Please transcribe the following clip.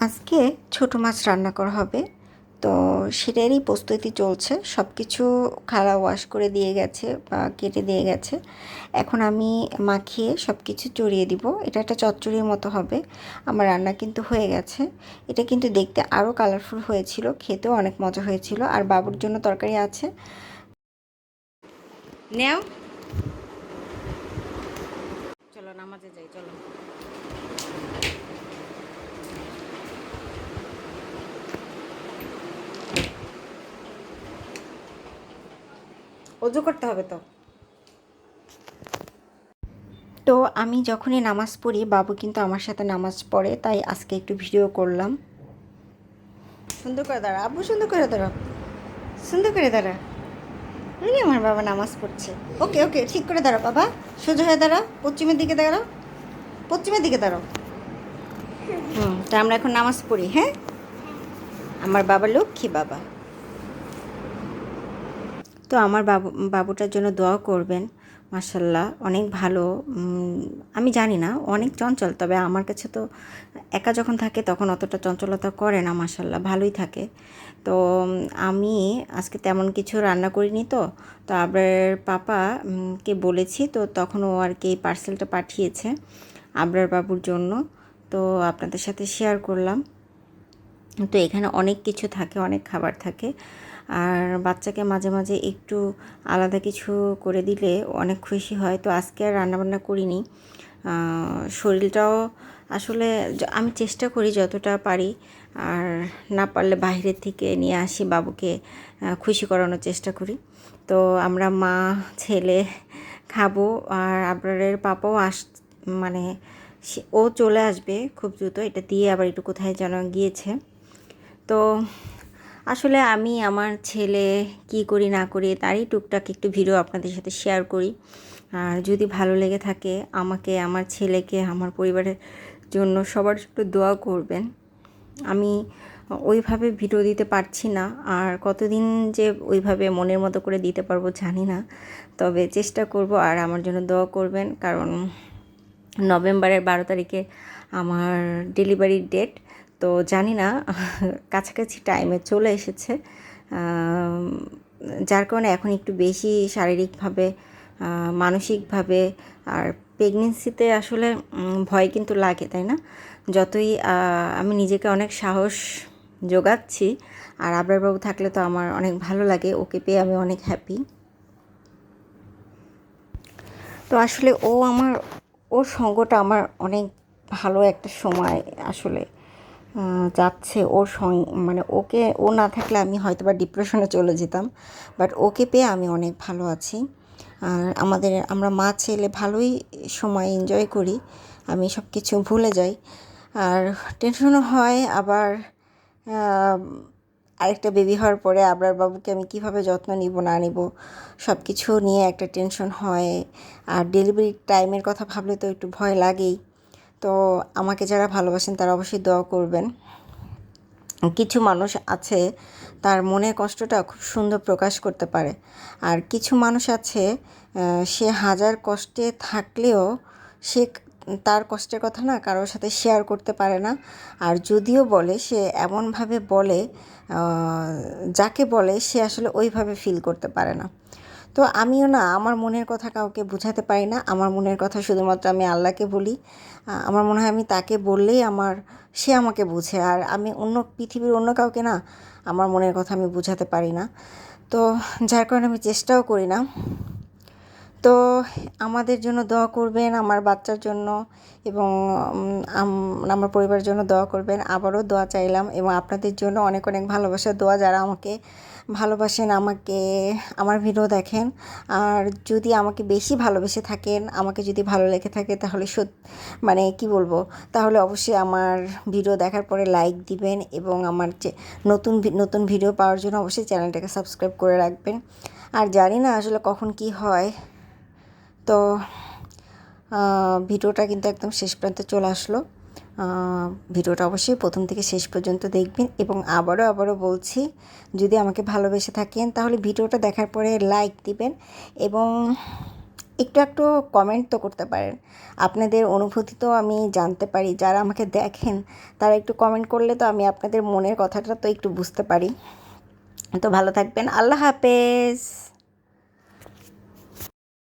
আজকে ছোট মাছ রান্না করা হবে। তো সেটারই প্রস্তুতি চলছে। সব কিছু খালা ওয়াশ করে দিয়ে গেছে বা কেটে দিয়ে গেছে। এখন আমি মাখিয়ে সব কিছু চড়িয়ে দিব। এটা একটা চচ্চড়ির মতো হবে। আমার রান্না কিন্তু হয়ে গেছে। এটা কিন্তু দেখতে আরও কালারফুল হয়েছিল। খেতেও অনেক মজা হয়েছিল। আর বাবুর জন্য তরকারি আছে। নেও। চলো নামাজে যাই চলো। অজু করতে হবে তো। তো আমি যখনই নামাজ পড়ি বাবু কিন্তু আমার সাথে নামাজ পড়ে তাই আজকে একটু ভিডিও করলাম। সুন্দর করে দাঁড়া। আব্বু সুন্দর করে দাঁড়া। সুন্দর করে দাঁড়া। ওই আমার বাবা নামাজ পড়ছে। ওকে ওকে ঠিক করে দাঁড়া বাবা। সোজা হয়ে দাঁড়া। পশ্চিমের দিকে দাঁড়াও পশ্চিমের দিকে দাঁড়াও। হুম তা আমরা এখন নামাজ পড়ি হ্যাঁ? আমার বাবা লক্ষ্মী বাবা। তো আমার বাবু, বাবুটার জন্য দোয়া করবেন। মাসাল্লাহ অনেক ভালো। আমি জানি না, অনেক চঞ্চল, তবে আমার কাছে তো একা যখন থাকে তখন অতটা চঞ্চলতা করে না মাসাল্লাহ ভালোই থাকে। তো আমি আজকে তেমন কিছু রান্না করিনি তো তো আবরার পাপা কে বলেছি, তো তখন ও আর কি পার্সেলটা পাঠিয়েছে আবরার বাবুর জন্য। তো আপনাদের সাথে শেয়ার করলাম। তো এখানে অনেক কিছু থাকে, অনেক খাবার থাকে। আর বাচ্চাকে মাঝে মাঝে একটু আলাদা কিছু করে দিলে অনেক খুশি হয়। তো আজকে আর রান্নাবান্না করিনি। শরীরটাও আসলে আমি চেষ্টা করি যতটা পারি। আর না পারলে বাইরের থেকে নিয়ে আসি বাবুকে খুশি করানোর চেষ্টা করি। তো আমরা মা, ছেলে খাব আর আবরারের পাপাও আস মানে ও চলে আসবে খুব দ্রুত। এটা দিয়ে আবার একটু কোথায় যেন গিয়েছে। তো আসলে আমি আমার ছেলে কি করি না করি তারই টুকটাক একটু ভিডিও আপনাদের সাথে শেয়ার করি। আর যদি ভালো লেগে থাকে আমাকে, আমার ছেলেকে, আমার পরিবারের জন্য সবার একটু দোয়া করবেন। আমি ওইভাবে ভিডিও দিতে পারছি না, আর কতদিন যে ওইভাবে মনের মতো করে দিতে পারব জানি না। তবে চেষ্টা করব আর আমার জন্য দোয়া করবেন, কারণ নভেম্বরের বারো তারিখে আমার ডেলিভারির ডেট তো জানি না, কাছাকাছি টাইমে চলে এসেছে। যার কারণে এখন একটু বেশি শারীরিকভাবে মানসিকভাবে আর প্রেগনেন্সিতে আসলে ভয় কিন্তু লাগে, তাই না? যতই আমি নিজেকে অনেক সাহস যোগাচ্ছি, আর আবরারবাবু থাকলে তো আমার অনেক ভালো লাগে, ওকে পেয়ে আমি অনেক হ্যাপি তো আসলে ও আমার, ওর সঙ্গটা আমার অনেক ভালো একটা সময় আসলে যাচ্ছে ওর সং মানে ওকে, ও না থাকলে আমি হয়তো বা ডিপ্রেশনে চলে যেতাম বাট ওকে পেয়ে আমি অনেক ভালো আছি। আর আমাদের, আমরা মা ছেলে ভালোই সময় এনজয় করি, আমি সব কিছু ভুলে যাই। আর টেনশনও হয়, আবার আরেকটা বেবি হওয়ার পরে আবরার বাবুকে আমি কীভাবে যত্ন নিব, না নিব সব কিছু নিয়ে একটা টেনশন হয়। আর ডেলিভারি টাইমের কথা ভাবলে তো একটু ভয় লাগেই। তো আমাকে যারা ভালোবাসেন তারা অবশ্যই দোয়া করবেন। কিছু মানুষ আছে, তার মনের কষ্টটা খুব সুন্দর প্রকাশ করতে পারে। আর কিছু মানুষ আছে সে হাজার কষ্টে থাকলেও সে তার কষ্টের কথা না কারোর সাথে শেয়ার করতে পারে না। আর যদিও বলে, সে এমনভাবে বলে যাকে বলে, সে আসলে ওইভাবে ফিল করতে পারে না। তো আমিও না, আমার মনের কথা কাউকে বোঝাতে পারি না। আমার মনের কথা শুধুমাত্র আমি আল্লাহকে বলি। আমার মনে হয় আমি তাকে বললেই আমার, সে আমাকে বুঝে। আর আমি অন্য, পৃথিবীর অন্য কাউকে না, আমার মনের কথা আমি বোঝাতে পারি না। তো যার কারণে আমি চেষ্টাও করি না। তো আমাদের জন্য দোয়া করবেন, আমার বাচ্চার জন্য এবং আমার পরিবারের জন্য দোয়া করবেন। আবারও দোয়া চাইলাম এবং আপনাদের জন্য অনেক অনেক ভালোবাসার দোয়া যারা আমাকে ভালোবাসেন, আমাকে, আমার ভিডিও দেখেন। আর যদি আমাকে বেশি ভালোবেসে থাকেন, আমাকে যদি ভালো লেগে থাকে তাহলে সত মানে কি বলব, তাহলে অবশ্যই আমার ভিডিও দেখার পরে লাইক দিবেন এবং আমার যে নতুন নতুন ভিডিও পাওয়ার জন্য অবশ্যই চ্যানেলটাকে সাবস্ক্রাইব করে রাখবেন। আর জানি না আসলে কখন কি হয়। তো ভিডিওটা কিন্তু একদম শেষ পর্যন্ত চলে আসলো। ভিডিওটা অবশ্যই প্রথম থেকে শেষ পর্যন্ত দেখবেন এবং আবারও আবারও বলছি, যদি আমাকে ভালোবেসে থাকেন তাহলে ভিডিওটা দেখার পরে লাইক দিবেন এবং একটু একটু কমেন্ট তো করতে পারেন। আপনাদের অনুভূতি তো আমি জানতে পারি, যারা আমাকে দেখেন তারা একটু কমেন্ট করলে তো আমি আপনাদের মনের কথাটা তো একটু বুঝতে পারি। তো ভালো থাকবেন, আল্লাহ হাফেজ।